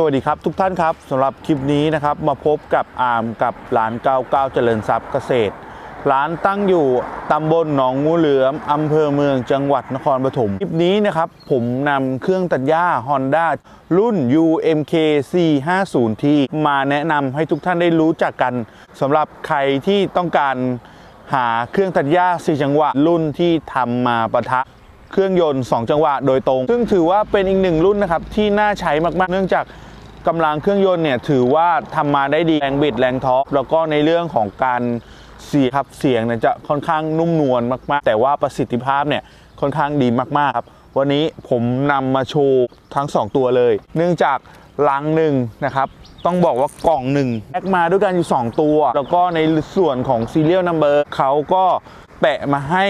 สวัสดีครับ ทุกท่านครับสำหรับคลิปนี้นะครับมาพบกับอาร์มกับร้าน99เกาเจริญทรัพย์เกษตร ร้านตั้งอยู่ตำบลหนองงูเหลือมอำเภอเมืองจังหวัดนครปฐมคลิปนี้นะครับผมนำเครื่องตัดหญ้า Honda รุ่น UMK 450T มาแนะนำให้ทุกท่านได้รู้จักกันสำหรับใครที่ต้องการหาเครื่องตัดหญ้า4จังหวะรุ่นที่ทำมาประทะเครื่องยนต์ 2 จังหวะโดยตรง ซึ่งถือว่าเป็นอีกหนึ่งรุ่นนะครับ ที่น่าใช้มาก ๆ เนื่องจาก กำลังเครื่องยนต์เนี่ยถือว่าทำมาได้ดีแรงบิดแรงท็อปแล้วก็ในเรื่องของการเสียงครับเสียงเนี่ยจะค่อนข้างนุ่มนวลมากๆ แต่ว่าประสิทธิภาพเนี่ยค่อนข้างดีมากๆครับวันนี้ผมนำมาโชว์ทั้ง 2 ตัวเลย เนื่องจากลังหนึ่งนะครับต้องบอกว่ากล่องหนึ่งแพ็กมาด้วยกันอยู่ 2 ตัว แล้วก็ในส่วนของ Serial Number เขาก็แปะมาให้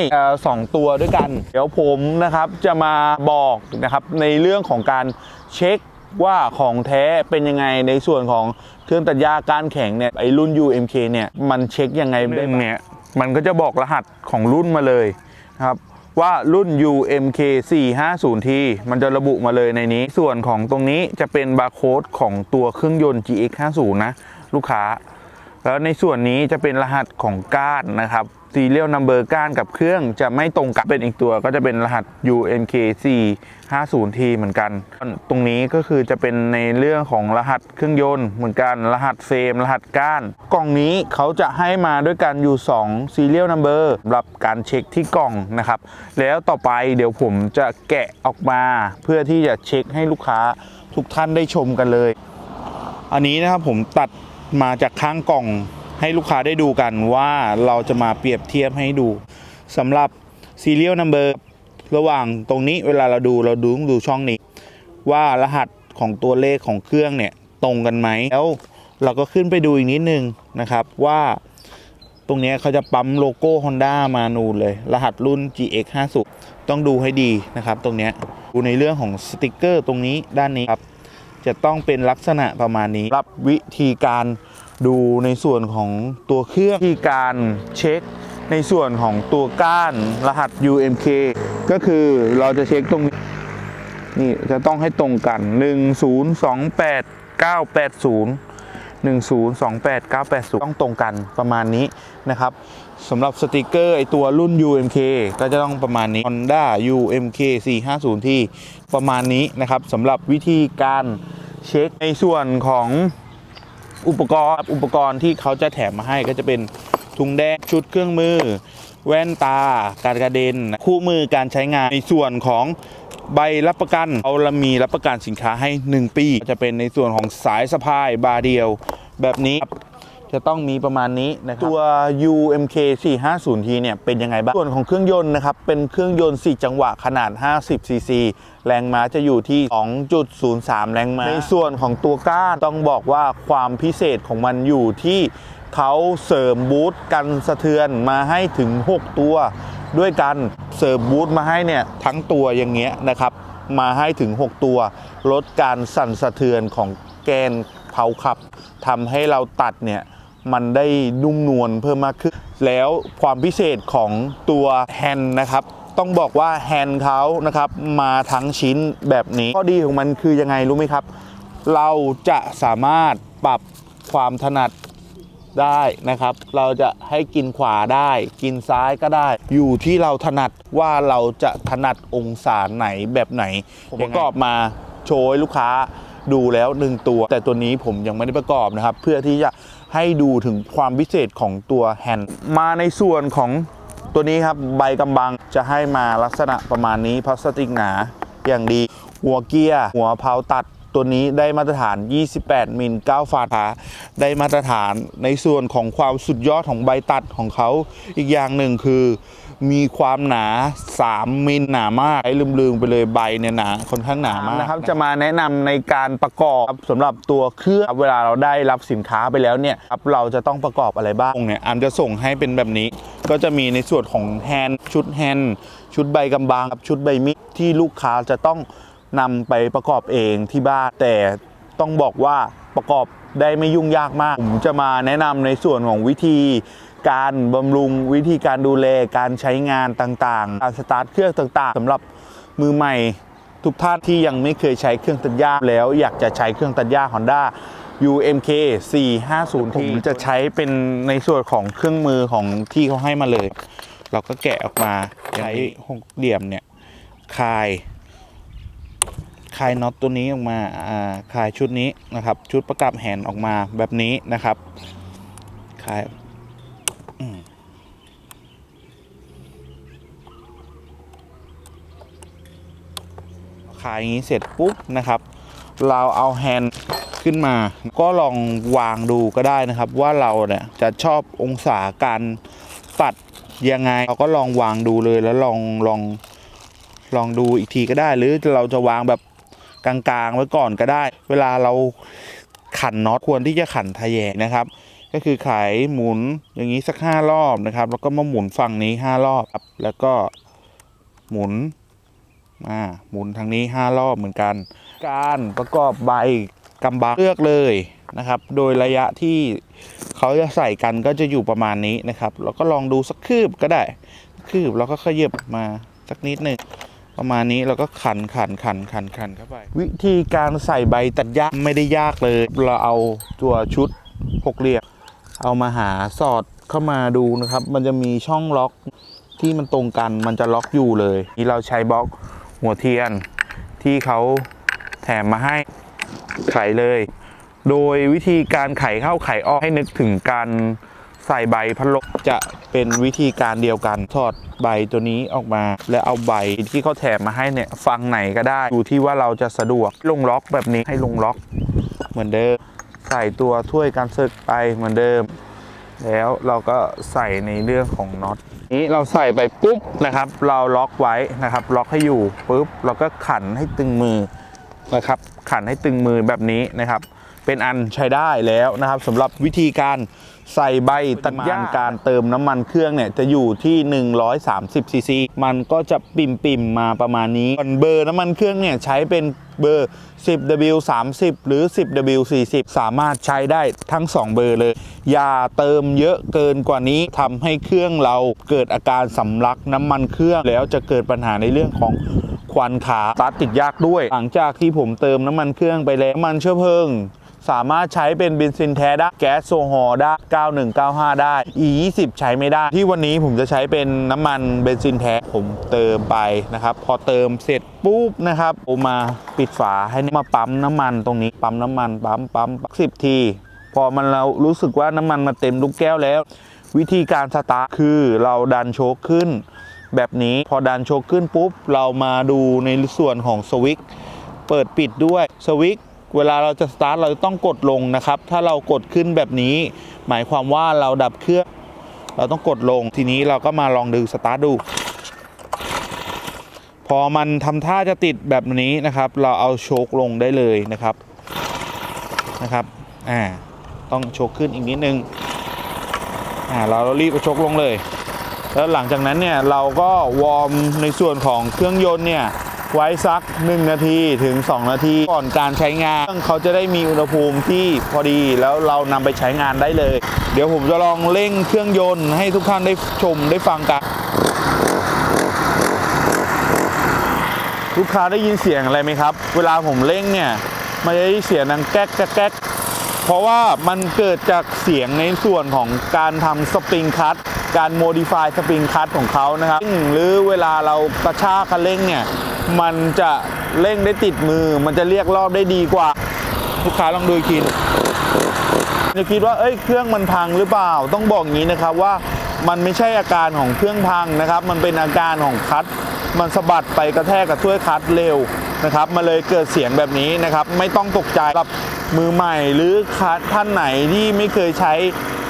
สองตัวด้วยกัน เดี๋ยวผมนะครับจะมาบอกนะครับในเรื่องของการเช็ค ว่าของแท้เป็นยังไงในส่วนของเครื่องตัดหญ้าก้านแข็งเนี่ยไอรุ่น UMK เนี่ยมันเช็คยังไงได้บ้างเนี่ยมันก็จะบอกรหัสของรุ่นมาเลยนะครับว่ารุ่น UMK 450T มันจะระบุมาเลยในนี้ ส่วนของตรงนี้จะเป็นบาร์โค้ดของตัวเครื่องยนต์ GX 50 นะ ลูกค้า แล้วในส่วนนี้จะเป็นรหัสของก้านนะครับ serial number ก้านกับเครื่องจะไม่ตรงกับเป็นอีกตัว ก็จะเป็นรหัส UNK 450T เหมือนกัน ตรงนี้ก็คือจะเป็นในเรื่องของรหัสเครื่องยนต์เหมือนกันรหัสเฟรมรหัสก้าน กล่องนี้เขาจะให้มาด้วยกันอยู่2 serial number สำหรับการเช็คที่กล่องนะครับ แล้วต่อไปเดี๋ยวผมจะแกะออกมาเพื่อที่จะเช็คให้ลูกค้าทุกท่านได้ชมกันเลย อันนี้นะครับผมตัดมาจากข้างกล่อง ให้ลูกค้าได้ดูกันว่าเราจะมาเปรียบเทียบให้ดูสำหรับ serial number ระหว่างตรงนี้เวลาเราดูเราดูต้องดูช่องนี้ ว่ารหัสของตัวเลขของเครื่องเนี่ยตรงกันไหมแล้วเราก็ขึ้นไปดูอีกนิดนึงนะครับว่าตรงนี้เขาจะปั๊มโลโก้ Honda มานูนเลย รหัสรุ่น GX 50ต้องดูให้ดีนะครับ ตรงนี้ดูในเรื่องของสติกเกอร์ตรงนี้ด้านนี้ครับ จะต้องเป็นลักษณะประมาณนี้ รับวิธีการ ดูในส่วนของตัวเครื่องวิธีการเช็ค ในส่วนของตัวก้านรหัส UMK ก็คือเราจะเช็คตรงนี้นี่จะต้องให้ตรงกัน 1028980 1028980 ต้องตรงกันประมาณนี้นะครับสำหรับสติกเกอร์ไอตัวรุ่น UMK ก็จะต้องประมาณนี้ Honda UMK 450T ประมาณนี้นะครับสำหรับวิธีการเช็คในส่วนของ อุปกรณ์อุปกรณ์ที่เขาจะแถมมาให้ก็จะเป็นถุงแดงชุดเครื่องมือ แว่นตา การกระเด็น คู่มือการใช้งานในส่วนของใบรับประกันเรามีรับประกันสินค้าให้ 1 ปี จะเป็นในส่วนของสายสะพายบาเดียวแบบนี้ จะต้องมีประมาณนี้นะครับตัว UMK 450T เนี่ยเป็นยังไงบ้าง ส่วนของเครื่องยนต์นะครับ เป็นเครื่องยนต์ 4 จังหวะขนาด 50 cc แรงม้าจะอยู่ที่ 2.03 แรงม้า ในส่วนของตัวก้านต้องบอกว่าความพิเศษของมันอยู่ที่เขาเสริมบูทกันสะเทือนมาให้ถึง 6 ตัว ด้วยกันเสริมบูทมาให้เนี่ยทั้งตัวอย่างเงี้ยนะครับ มาให้ถึง 6 ตัว ลดการสั่นสะเทือนของแกนเผาขับทำให้เราตัดเนี่ย มันได้นุ่มนวลเพิ่มมากขึ้น แล้วความพิเศษของตัวแฮนด์นะครับต้องบอกว่าแฮนด์เขานะครับมาทั้งชิ้นแบบนี้ข้อดีของมันคือยังไงรู้ไหมครับ เราจะสามารถปรับความถนัดได้นะครับ เราจะให้กินขวาได้ กินซ้ายก็ได้ อยู่ที่เราถนัดว่าเราจะถนัดองศาไหนแบบไหน ผมประกอบมาโชว์ให้ลูกค้าดูแล้วหนึ่งตัว แต่ตัวนี้ผมยังไม่ได้ประกอบนะครับ เพื่อที่จะ ให้ดูถึงความพิเศษของตัวแฮนด์มาในส่วนของตัวนี้ครับใบกำบังจะให้มาลักษณะประมาณนี้พลาสติกหนาอย่างดี หัวเกียร์ หัวเพลาตัด ตัวนี้ได้มาตรฐาน 28 มิล9ฟาขาได้มาตรฐานในส่วนของความสุดยอดของใบตัดของเขา อีกอย่างหนึ่งคือ มีความหนา 3 มิลหนามากไอ้ลืมๆไปเลยใบเนี่ยหนาค่อนข้างหนามากนะครับจะมาแนะนำในการประกอบสำหรับตัวเครื่องเวลาเราได้รับสินค้าไปแล้วเนี่ยครับเราจะต้องประกอบอะไรบ้างเนี่ยอันจะส่งให้เป็นแบบนี้ ก็จะมีในส่วนของแฮนด์ชุดแฮนด์ชุดใบกำบังกับชุดใบมีดที่ลูกค้าจะต้อง นำไปประกอบเองที่บ้าน แต่ต้องบอกว่าประกอบได้ไม่ยุ่งยากมาก ผมจะมาแนะนำในส่วนของวิธีการบำรุงวิธีการดูแลการใช้งานต่างๆ การสตาร์ทเครื่องต่างๆสำหรับมือใหม่ทุกท่านที่ยังไม่เคยใช้เครื่องตัดหญ้าแล้วอยากจะใช้เครื่องตัดหญ้า Honda UMK 450ผมจะใช้เป็นในส่วนของเครื่องมือของที่เขาให้มาเลย เราก็แกะออกมาใช้หกเหลี่ยมเนี่ยคาย คลายน็อตตัวนี้ออกมาคลายชุดนี้นะครับ ชุดประกับแหนออกมาแบบนี้นะครับคลายคลายอย่างนี้เสร็จปุ๊บนะครับ เราเอาแฮนด์ขึ้นมา ก็ลองวางดูก็ได้นะครับ ว่าเราเนี่ยจะชอบองศาการปัดยังไง เราก็ลองวางดูเลยแล้วลองลองลองดูอีกทีก็ได้ หรือเราจะวางแบบ กลางๆ ไว้ก่อนก็ได้ เวลาเราขันน็อตควรที่จะขันทะแยงนะครับ ก็คือไขหมุนอย่างนี้สักห้ารอบนะครับ แล้วก็มาหมุนฝั่งนี้ห้ารอบ แล้วก็หมุนอ่าหมุนทางนี้ห้ารอบเหมือนกัน การประกอบใบกำบังเลือกเลยนะครับ โดยระยะที่เขาจะใส่กันก็จะอยู่ประมาณนี้นะครับเราก็ลองดูสักคืบก็ได้ คืบแล้วก็ขยับมาสักนิดหนึ่ง ประมาณนี้เราก็ขันขันขันขันขันเข้าไป วิธีการใส่ใบตัดหญ้าไม่ได้ยากเลย เราเอาตัวชุดหกเหลี่ยมเอามาหาสอดเข้ามาดูนะครับ มันจะมีช่องล็อกที่มันตรงกันมันจะล็อกอยู่เลยนี่เราใช้บล็อกหัวเทียนที่เขาแถมมาให้ไขเลย โดยวิธีการไขเข้าไขออกให้นึกถึงการ ใส่ใบพัดลมจะเป็นวิธีการเดียวกันถอดใบตัวนี้ออกมา แล้วเอาใบที่เขาแถมมาให้เนี่ยฟังไหนก็ได้ดูที่ว่าเราจะสะดวกลงล็อกแบบนี้ให้ลงล็อก เหมือนเดิม ใส่ตัวถ้วยการศึกไปเหมือนเดิม แล้วเราก็ใส่ในเรื่องของน็อตนี้เราใส่ไปปุ๊บนะครับ เราล็อกไว้นะครับ ล็อกให้อยู่ปุ๊บเราก็ขันให้ตึงมือนะครับ ขันให้ตึงมือแบบนี้นะครับ เป็นอันใช้ได้แล้วนะครับสำหรับวิธีการ ใส่ใบตัดหญ้าการเติมน้ำมันเครื่องเนี่ยจะอยู่ที่ 130ซีซีมันก็จะปิ่มปิ่มๆมาประมาณนี้ส่วนเบอร์น้ำมันเครื่องเนี่ยใช้เป็นเบอร์ 10W 30 หรือ 10W 40 สามารถใช้ได้ทั้ง 2 เบอร์เลย อย่าเติมเยอะเกินกว่านี้ทำให้เครื่องเราเกิดอาการสำลักน้ำมันเครื่องแล้วจะเกิดปัญหาในเรื่องของควันขาสตาร์ทติดยากด้วย หลังจากที่ผมเติมน้ำมันเครื่องไปแล้วมันเชื้อเพลิง สามารถใช้เป็นเบนซินแท้ได้แก๊สโซฮอล์ได้ 9195 ได้ E20 ใช้ไม่ได้ ที่วันนี้ผมจะใช้เป็นน้ำมันเบนซินแท้ผมเติมไปนะครับ พอเติมเสร็จปุ๊บนะครับผมมาปิดฝาให้มาปั๊มน้ำมันตรงนี้ปั๊มน้ำมันปั๊มปั๊มสิบที พอมันเรารู้สึกว่าน้ำมันมาเต็มลูกแก้วแล้ว วิธีการสตาร์ทคือเราดันโชคขึ้น แบบนี้พอดันโชคขึ้นปุ๊บ เรามาดูในส่วนของสวิตช์เปิดปิดด้วยสวิตช์ เวลาเราจะสตาร์ทเราต้องกดลงนะครับ ถ้าเรากดขึ้นแบบนี้ หมายความว่าเราดับเครื่อง เราต้องกดลง ทีนี้เราก็มาลองดูสตาร์ทดู พอมันทำท่าจะติดแบบนี้นะครับ เราเอาโชคลงได้เลยนะครับ นะครับ อ่า ต้องโชคขึ้นอีกนิดนึง อ่า เรารีบเอาโชคลงเลย แล้วหลังจากนั้นเนี่ยเราก็วอร์มในส่วนของเครื่องยนต์เนี่ย ไว้สัก 1 นาทีถึง 2 นาที ก่อนการใช้งานเพื่อเขาจะได้มีอุณหภูมิที่พอดีแล้วเรานำไปใช้งานได้เลย เดี๋ยวผมจะลองเร่งเครื่องยนต์ให้ทุกท่านได้ชมได้ฟังกันลูกค้าได้ยินเสียงอะไรไหมครับ เวลาผมเร่งเนี่ยมันจะได้เสียงดังแก๊กแก๊กเพราะว่ามันเกิดจากเสียงในส่วนของการทำสปริงคัตการโมดิฟายสปริงคัตของเขานะครับหรือเวลาเรากระชากคันเร่งเนี่ย มันจะเร่งได้ติดมือ มันจะเรียกรอบได้ดีกว่า ลูกค้าลองดูอีกทีจะคิดว่าเอ้ยเครื่องมันพังหรือเปล่า ต้องบอกอย่างนี้นะครับว่ามันไม่ใช่อาการของเครื่องพังนะครับ มันเป็นอาการของคลัตช์มันสะบัดไปกระแทกกับถ้วยคลัตช์เร็วนะครับมาเลยเกิดเสียงแบบนี้นะครับ ไม่ต้องตกใจกับมือใหม่หรือคัสท่านไหนที่ไม่เคยใช้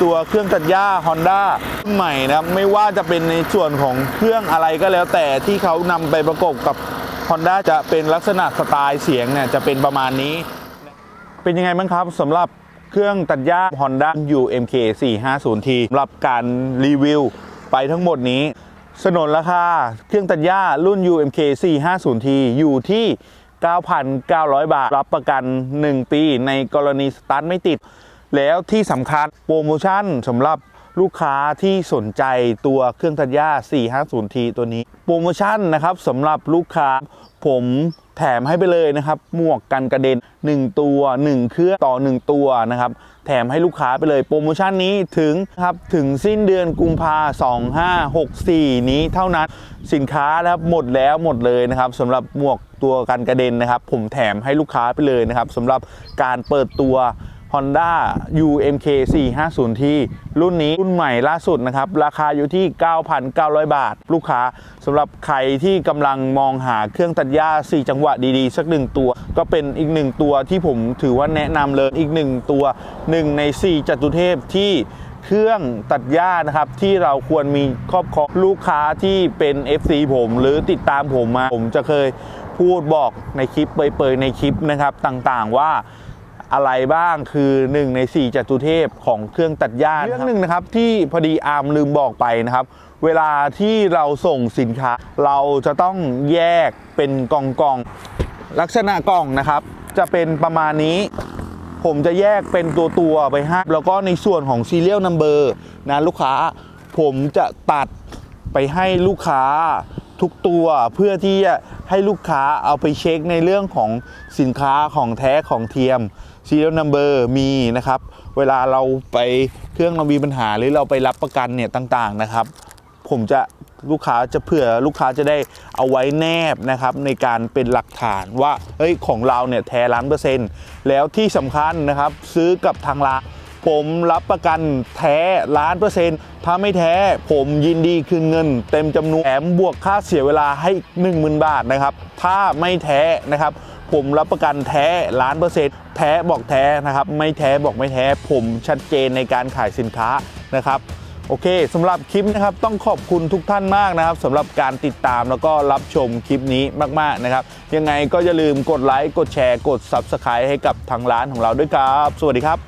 ตัวเครื่องตัดหญ้า Honda ใหม่นะครับไม่ว่าจะเป็นในส่วนของเครื่องอะไรก็แล้วแต่ที่เขานำไปประกบกับ Honda จะเป็นลักษณะสไตล์เสียงเนี่ยจะเป็นประมาณนี้ เป็นยังไงบ้างครับสำหรับเครื่องตัดหญ้า Honda UMK 450T สำหรับการรีวิวไปทั้งหมดนี้ สนนราคาเครื่องตัดหญ้ารุ่น UMK 450T อยู่ที่ 9,900 บาท รับประกัน 1 ปีในกรณีสตาร์ทไม่ติด แล้วที่สำคัญโปรโมชั่นสำหรับ ลูกค้าที่สนใจตัวเครื่องตัดหญ้า 450T ตัวนี้ โปรโมชั่นนะครับสำหรับลูกค้าผมแถมให้ไปเลยนะครับ หมวกกันกระเด็น 1 ตัว 1 เครื่องต่อ 1 ตัวนะครับ แถมให้ลูกค้าไปเลย โปรโมชั่นนี้ถึงครับถึงสิ้นเดือนกุมภา2564 นี้เท่านั้นสินค้านะครับหมดแล้วหมดเลยนะครับสำหรับหมวกตัวกันกระเด็นนะครับ ผมแถมให้ลูกค้าไปเลยนะครับสำหรับการเปิดตัว Honda UMK 450T รุ่นนี้รุ่นใหม่ล่าสุดนะครับ ราคาอยู่ที่ 9,900 บาท ลูกค้าสำหรับใครที่กำลังมองหาเครื่องตัดหญ้า 4 จังหวะดีๆ สักหนึ่งตัว ก็เป็นอีกหนึ่งตัวที่ผมถือว่าแนะนำเลยอีกหนึ่งตัว 1 ใน 4 จตุเทพที่เครื่องตัดหญ้านะครับที่เราควรมีครอบครองลูกค้าที่เป็น FC ผมหรือติดตามผมมา ผมจะเคยพูดบอกในคลิปเปยๆในคลิปนะครับต่างๆว่า อะไรบ้างคือ1ใน4จตุเทพของเครื่องตัดหญ้าเรื่องหนึ่งนะครับที่พอดีอาร์มลืมบอกไปนะครับ เวลาที่เราส่งสินค้า เราจะต้องแยกเป็นกล่องกล่องลักษณะกล่องนะครับ จะเป็นประมาณนี้ ผมจะแยกเป็นตัวตัวไปให้แล้วก็ในส่วนของ serial number นะลูกค้าผมจะตัดไปให้ลูกค้าทุกตัวเพื่อที่จะให้ลูกค้าเอาไปเช็คในเรื่องของสินค้าของแท้ของเทียม serial number มีนะครับ เวลาเราไปเครื่องเรามีปัญหาหรือเราไปรับประกันเนี่ยต่างๆนะครับ ผมจะลูกค้าจะเผื่อลูกค้าจะได้เอาไว้แนบนะครับในการเป็นหลักฐานว่าเฮ้ยของเราเนี่ยแท้ล้านเปอร์เซ็นต์แล้วที่สำคัญนะครับซื้อกับทางร้านผมรับประกันแท้ล้านเปอร์เซ็นต์ถ้าไม่แท้ผมยินดีคืนเงิน เต็มจำนวนแถมบวกค่าเสียเวลาให้ 10,000 บาทนะครับ ถ้าไม่แท้นะครับ ผมรับประกันแท้ล้านเปอร์เซ็นต์แท้บอกแท้นะครับ ไม่แท้บอกไม่แท้ ผมชัดเจนในการขายสินค้านะครับโอเคสำหรับคลิปนะครับต้องขอบคุณทุกท่านมากนะครับสำหรับการติดตามแล้วก็รับชมคลิปนี้มาก ๆนะครับ ยังไงก็อย่าลืมกดไลค์กดแชร์กด Subscribe ให้กับทางร้านของเราด้วยครับ สวัสดีครับ